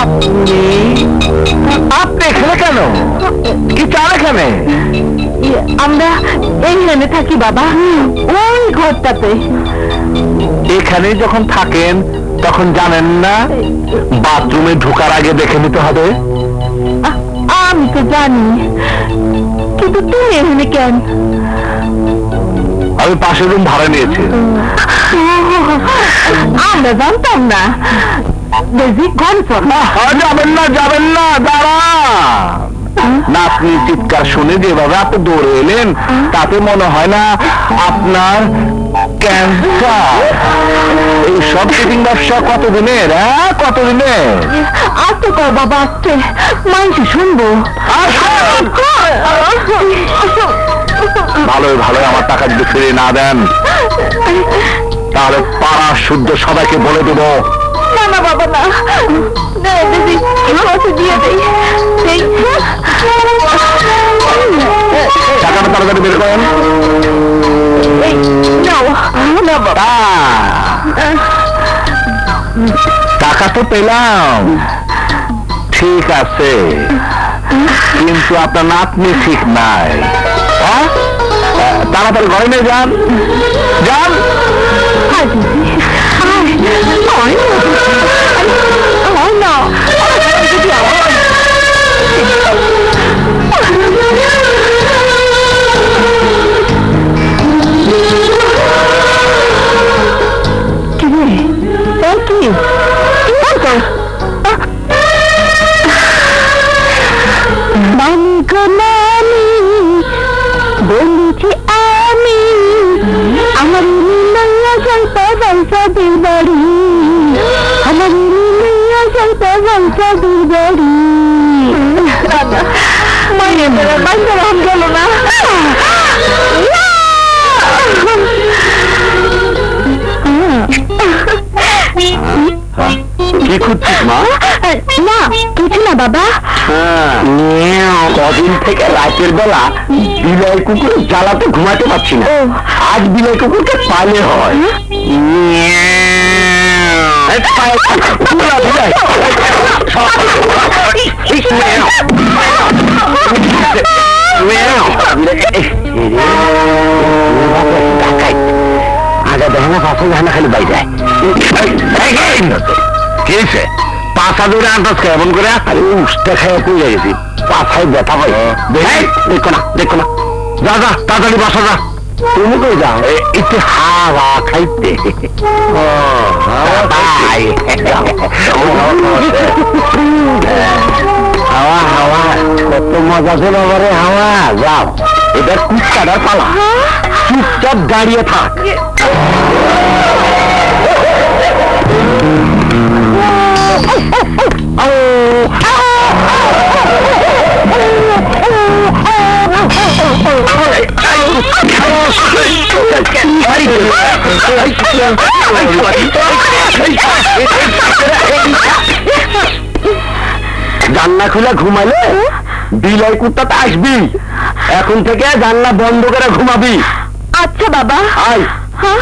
আপনি আপনি এখানে কেন কি চান এখানে আমরা এইখানে থাকি বাবা। ওই ঘরটাতে। এখানে যখন থাকেন তখন জানেন না বাথরুমে ঢোকার আগে দেখে নিতে হবে। আমি তো জানি। কিন্তু তুমি এখানে কেন? আমি পাশের রুম ভাড়া নিয়েছি। আমরা জানতাম না। বেশি আ, যাবেন না যাবেন না দাঁড়ান নাতনি চিৎকার শুনে যেভাবে আপনি দৌড়ে এলেন তাতে মনে হয় না আপনার ক্যান্সার। এই সব ফিটিং ব্যবসা কতদিনের হ্যাঁ? কতদিনের? আসতে কর বাবা আসতে মানুষ শুনব। ভালোই ভালোই আমার টাকা যদি না দেন তাহলে পাড়া শুদ্ধ সবাইকে বলে দেবো। না না বাবা না। দিয়ে দেই। টাকাটা তাড়াতাড়ি বের করেন। টাকা তো পেলাম। ঠিক আছে। কিন্তু আপনার নাতনি ঠিক নাই। হ্যাঁ? তাড়াতাড়ি ঘরে নিয়ে যান। যান। মানি বলেছি আমি আমার স্বল্প বংশদের বাড়ি আমার নিলয়া স্বল্প বংশদের বাড়ি। মায়ের বেড়া বান্ধব আম গেল না। কি খুঁজছিস মা? না কিছু না বাবা। কদিন থেকে রাতের বেলা বিলয় কুকুর জ্বালাতে ঘুমাতে পারছি না আজ বিলয় কুকুরকে পালে হয়। আগে দেখে না পাশে দেখে না খালি বাইরে কি পাশা দূরে আন্দাজ খায় এমন করে আরে উষ্টা খায় কই গেছি পাছায় ব্যথা পাই দেখো না দেখো না। যা যা তাড়াতাড়ি বাসা যা। তুমি কই যাও? একটু হাওয়া খাইতে। হাওয়া হাওয়া কত মজা ছিল বাবারে হাওয়া যাও। এবার কুচকাটার পালা। চুপচাপ দাঁড়িয়ে থাক। জান্না খুলে ঘুমালে বিলয় কুত্তাতে আসবি। এখন থেকে জানলা বন্ধ করে ঘুমাবি। আচ্ছা বাবা। আয়। হ্যাঁ।